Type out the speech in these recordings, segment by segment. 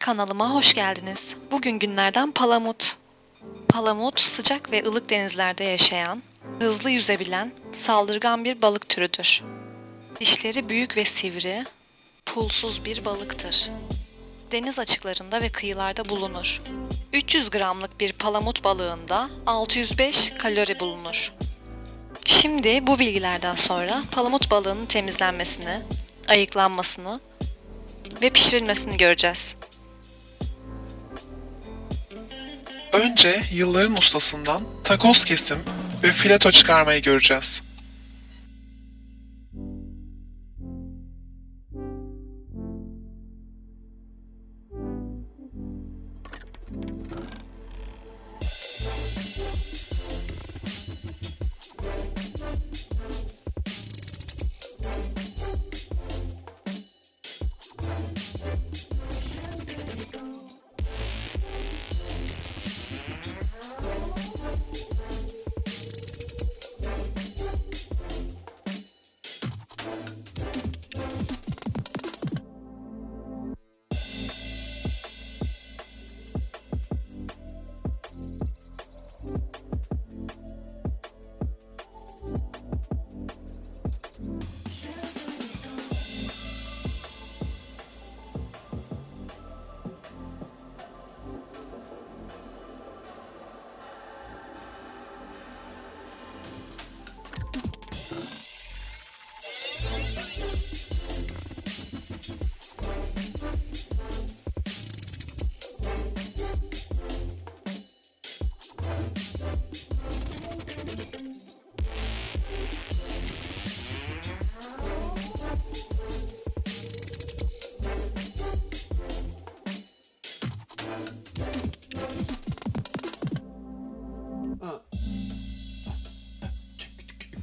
Kanalıma hoş geldiniz. Bugün günlerden palamut. Palamut sıcak ve ılık denizlerde yaşayan, hızlı yüzebilen, saldırgan bir balık türüdür. Dişleri büyük ve sivri, pulsuz bir balıktır. Deniz açıklarında ve kıyılarda bulunur. 300 gramlık bir palamut balığında 605 kalori bulunur. Şimdi bu bilgilerden sonra palamut balığının temizlenmesini, ayıklanmasını ve pişirilmesini göreceğiz. Önce yılların ustasından takoz kesim ve fileto çıkarmayı göreceğiz.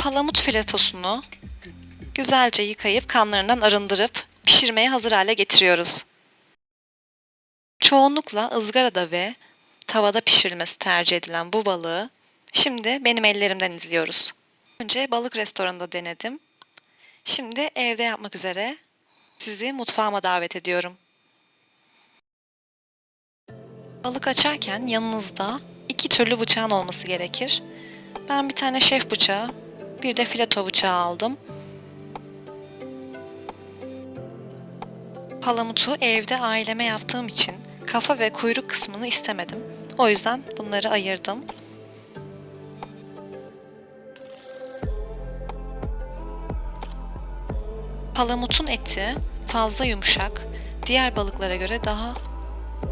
Palamut filetosunu güzelce yıkayıp kanlarından arındırıp pişirmeye hazır hale getiriyoruz. Çoğunlukla ızgarada ve tavada pişirilmesi tercih edilen bu balığı şimdi benim ellerimden izliyoruz. Önce balık restoranında denedim. Şimdi evde yapmak üzere sizi mutfağıma davet ediyorum. Balık açarken yanınızda iki türlü bıçağın olması gerekir. Ben bir tane şef bıçağı, bir de fileto bıçağı aldım. Palamutu evde aileme yaptığım için kafa ve kuyruk kısmını istemedim. O yüzden bunları ayırdım. Palamutun eti fazla yumuşak, diğer balıklara göre daha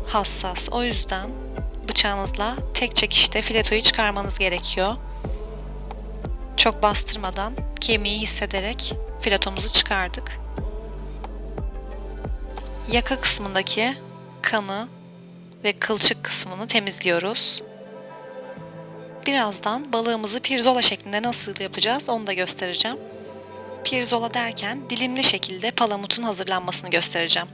hassas. O yüzden bıçağınızla tek çekişte filetoyu çıkarmanız gerekiyor. Çok bastırmadan kemiği hissederek filetomuzu çıkardık. Yaka kısmındaki kanı ve kılçık kısmını temizliyoruz. Birazdan balığımızı pirzola şeklinde nasıl yapacağız onu da göstereceğim. Pirzola derken dilimli şekilde palamutun hazırlanmasını göstereceğim.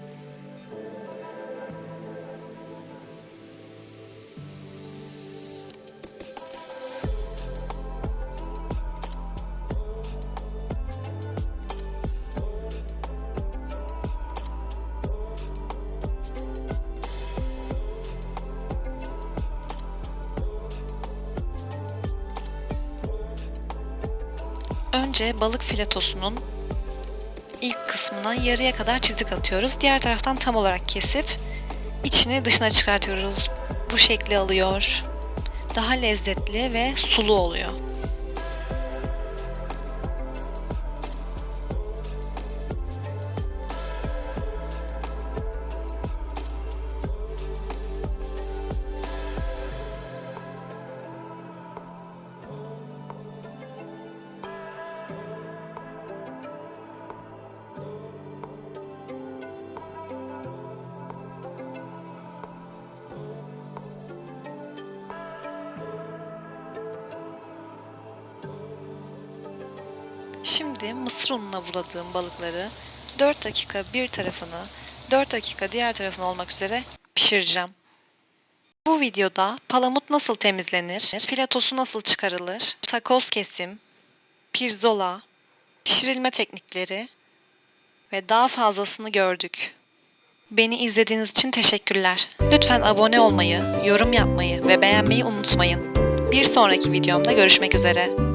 Önce balık filetosunun ilk kısmına yarıya kadar çizik atıyoruz. Diğer taraftan tam olarak kesip içini dışına çıkartıyoruz. Bu şekli alıyor. Daha lezzetli ve sulu oluyor. Şimdi mısır ununa buladığım balıkları 4 dakika bir tarafını, 4 dakika diğer tarafını olmak üzere pişireceğim. Bu videoda palamut nasıl temizlenir, filetosu nasıl çıkarılır, takoz kesim, pirzola, pişirilme teknikleri ve daha fazlasını gördük. Beni izlediğiniz için teşekkürler. Lütfen abone olmayı, yorum yapmayı ve beğenmeyi unutmayın. Bir sonraki videomda görüşmek üzere.